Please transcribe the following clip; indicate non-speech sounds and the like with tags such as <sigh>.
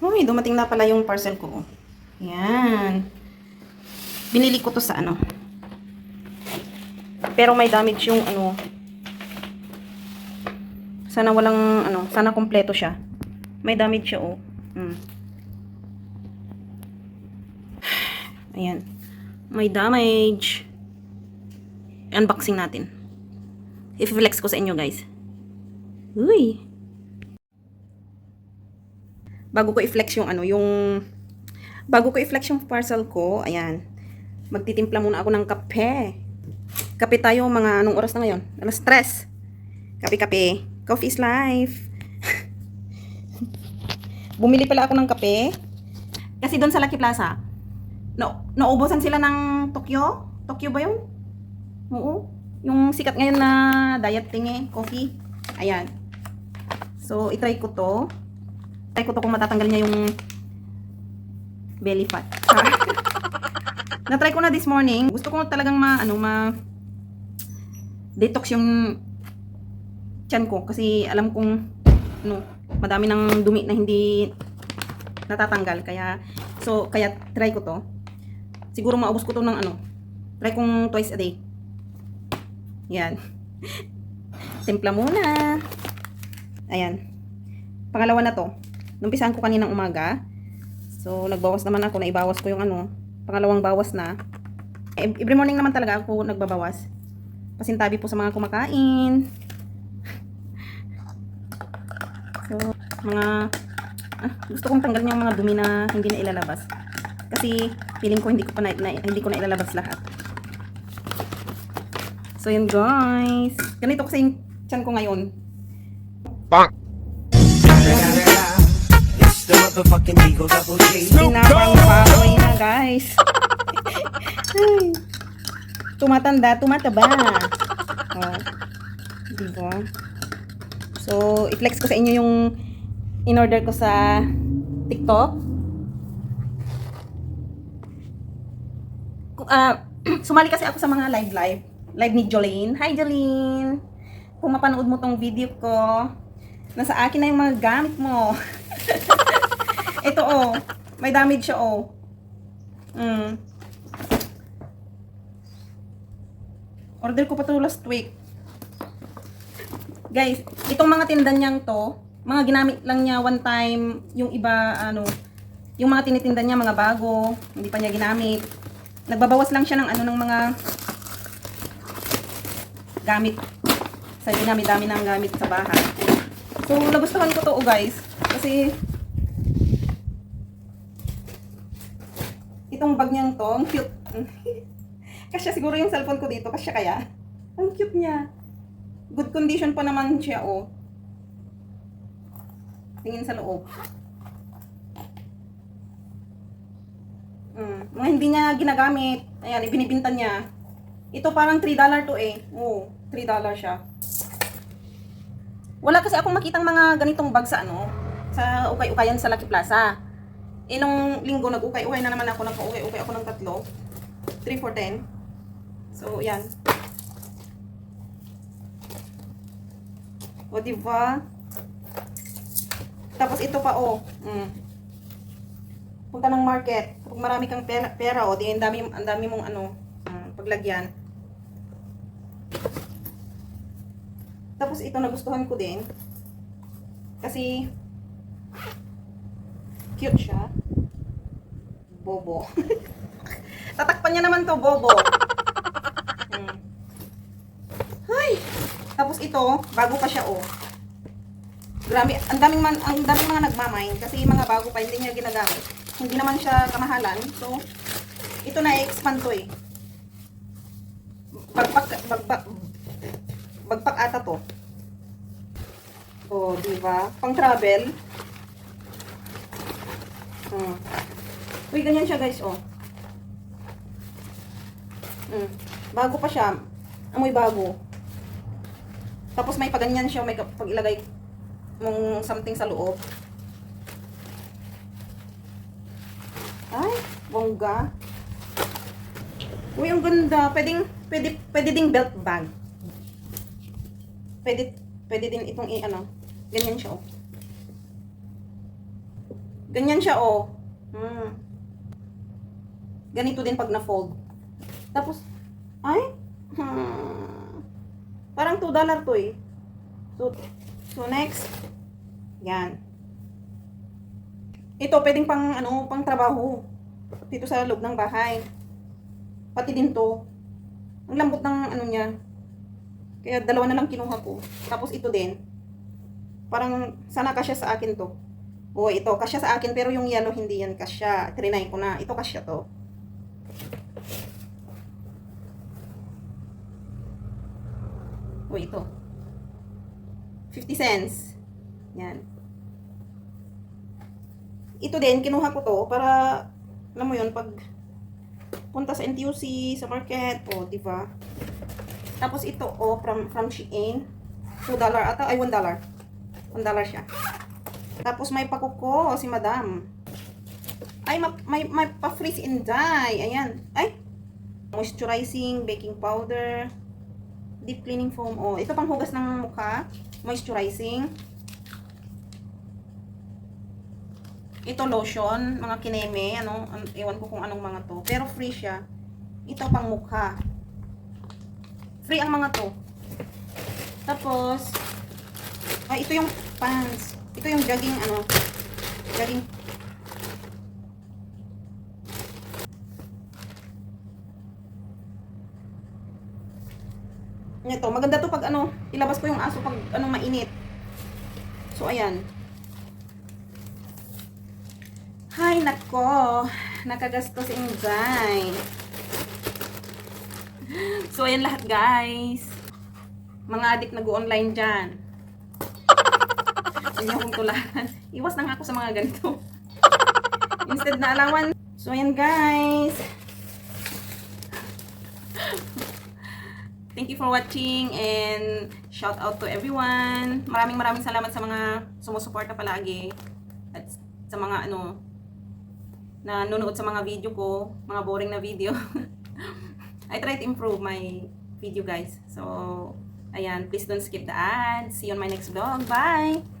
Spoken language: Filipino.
Uy, dumating na pala yung parcel ko. Yan. Binili ko to sa ano. Pero may damage yung ano. Sana walang ano, sana kompleto siya. May damage siya oh. Mm. Ayan. May damage. Unboxing natin. I-flex ko sa inyo guys. Uy. Bago ko i-flex yung ano, yung bago ko i-flex yung parcel ko, ayan. Magtitimpla muna ako ng kape. Kape tayo mga anong oras na ngayon? Alas stress. Kape-kape. Coffee is life. <laughs> Bumili pala ako ng kape. Kasi doon sa Lucky Plaza, no, naubusan sila ng Tokyo. Tokyo ba yun? Oo. Yung sikat ngayon na diet thingy, coffee. Ayan. So, itry ko to. Try ko to kung matatanggal niya yung belly fat. <laughs> Na-try ko na this morning. Gusto ko talagang ma, ano, ma detox yung tiyan ko kasi alam kong ano, madami ng dumi na hindi natatanggal kaya so kaya try ko to. Siguro maubos ko to ng ano. Try kong twice a day. Yan. <laughs> Timpla muna. Ayan. Pangalawa na to. Numpisahan ko kaninang umaga. So, nagbawas naman ako. Naibawas ko yung ano. Pangalawang bawas na. Eh, Every morning naman talaga ako nagbabawas. Pasintabi po sa mga kumakain. <laughs> So, mga... Ah, gusto kong tanggalin yung mga dumi na hindi na ilalabas. Kasi, feeling ko hindi ko pa na, na- hindi ko na ilalabas lahat. So, yun guys. Ganito kasi yung tiyan ko ngayon. It's motherfucking Eagle Double G. Sinabang baboy na, guys. <laughs> Tumatanda, tumataba. Oh. Diba? So, i-flex ko sa inyo yung in-order ko sa TikTok. Ah, <clears throat> sumali kasi ako sa mga live-live. Live ni Jolene. Hi, Jolene! Kung mapanood mo tong video ko, nasa akin na yung mga gamit mo. <laughs> Ito oh, may damage siya oh. Mm. Order ko pa to last week. Guys, itong mga tinda niyang to, mga ginamit lang niya one time, yung iba ano, yung mga tinitinda niya mga bago, hindi pa niya ginamit. Nagbabawas lang siya ng ano ng mga gamit sa dinami-dami ng gamit sa bahay. So, nagustuhan ko to oh, guys. Kasi itong bag niyang to, ang cute. <laughs> Kasya siguro yung cellphone ko dito, kasya kaya? Ang cute niya. Good condition pa naman siya, oh. Tingin sa loob. Mm, hindi niya ginagamit. Ayan, ibinibinta niya. Ito parang $3 to eh. Oo, $3 siya. Wala kasi akong makitang mga ganitong bag sa ano, sa ukay-ukayan sa Lucky Plaza. Nung linggo, nag-ukay-ukay na naman ako. Nagpa-ukay-ukay ako ng tatlo. 3 for 10. So, yan. O, diba? Tapos, ito pa, oh. Mm. Punta ng market. Kung marami kang pera, pera o, di, ang dami, ang dami mong, ano, mm, paglagyan. Tapos, ito, nagustuhan ko din. Kasi, cute siya. Bobo. <laughs> Tatakpan niya naman to, Bobo. Hmm. Ay! Tapos ito, bago pa siya, oh. Grabe, ang daming man, ang daming mga nagmamain kasi mga bago pa hindi niya ginagamit. Hindi naman siya kamahalan. So, ito na expand to eh. Bagpak, bagpak, bagpak ata to. Oh, di ba? Pang travel. Hmm. Uy, ganyan siya guys, oh. Mm. Bago pa siya. Amoy bago. Tapos may paganyan siya, may pag ilagay mong something sa loob. Ay, bongga. Uy, ang ganda. Pwedeng, pwede, pwede ding belt bag. Pwede, pwede din itong i, ano, ganyan siya, oh. Ganyan siya, oh. Hmm. Ganito din pag na-fold. Tapos, ay, hmm. Parang 2 dollar to eh. So, so next, yan. Ito, pwedeng pang, ano, pang trabaho. Dito sa loob ng bahay. Pati din to. Ang lambot ng, ano niya. Kaya dalawa na lang kinuha ko. Tapos ito din. Parang, sana kasya sa akin to. O, ito, kasya sa akin, pero yung yellow hindi yan kasya. Trinay ko na. Ito kasya to. O, ito. 50 cents. Yan. Ito din, kinuha ko to para, alam mo yun, pag punta sa NTUC, sa market, o, di ba? Tapos ito, o, from, from Shein. 2 dollar ata, ay 1 dollar. 1 dollar siya. Tapos may pakuko, si madam. Ay, ma- may, may pa-freeze and dye. Ayan. Ay, moisturizing, baking powder, deep cleaning foam. Oh, ito pang hugas ng mukha. Moisturizing. Ito lotion, mga kineme, ano, an- ewan ko kung anong mga to. Pero free siya. Ito pang mukha. Free ang mga to. Tapos, ay, ito yung pants. Ito yung jogging, ano, jogging. Ito, maganda to pag ano, ilabas ko yung aso pag ano mainit. So, ayan. Hay, nako. Nakagastos si Inday. <laughs> So, ayan lahat, guys. Mga adik nag-online dyan. Niyo akong tularan. Iwas na nga ako sa mga ganito. <laughs> Instead na alawan. So, ayan, guys. Thank you for watching and shout out to everyone. Maraming maraming salamat sa mga sumusuporta palagi at sa mga ano na nanonood sa mga video ko, mga boring na video. <laughs> I try to improve my video guys. So, ayan, please don't skip the ads. See you on my next vlog. Bye!